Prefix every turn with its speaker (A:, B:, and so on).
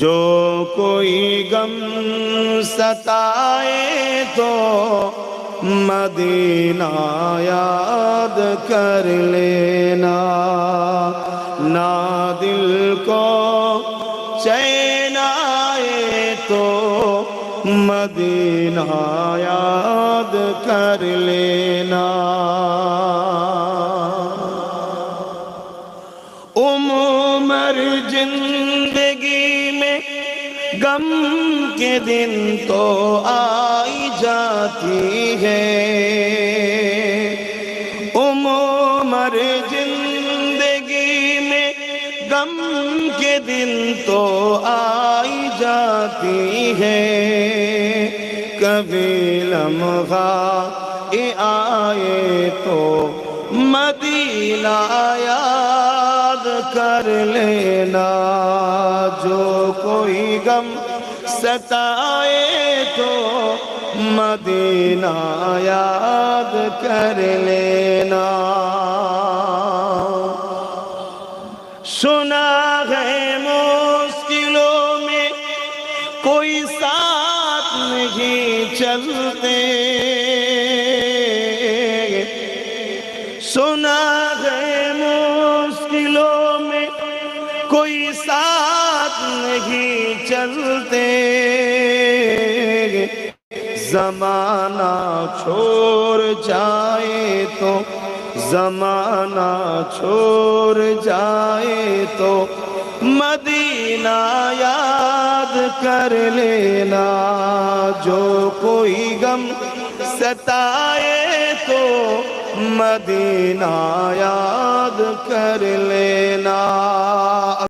A: جو کوئی غم ستائے تو مدینہ یاد کر لینا۔ نہ دل کو چین آئے تو مدینہ یاد کر لینا۔ عمر زندگی میں غم کے دن تو آئی جاتی ہے۔ عمر زندگی میں غم کے دن تو آئی جاتی ہے۔ کبھی لمحہ آئے تو مدینہ یاد کر لینا جو کوئی غم ستائے تو مدینہ یاد کر لینا۔ سنا ہے مشکلوں میں کوئی ساتھ نہیں چلتے۔ سنا کوئی ساتھ نہیں چلتے۔ زمانہ چھوڑ جائے تو، زمانہ چھوڑ جائے تو۔ مدینہ یاد کر لینا، جو کوئی غم ستائے تو۔ مدینہ یاد کر لینا۔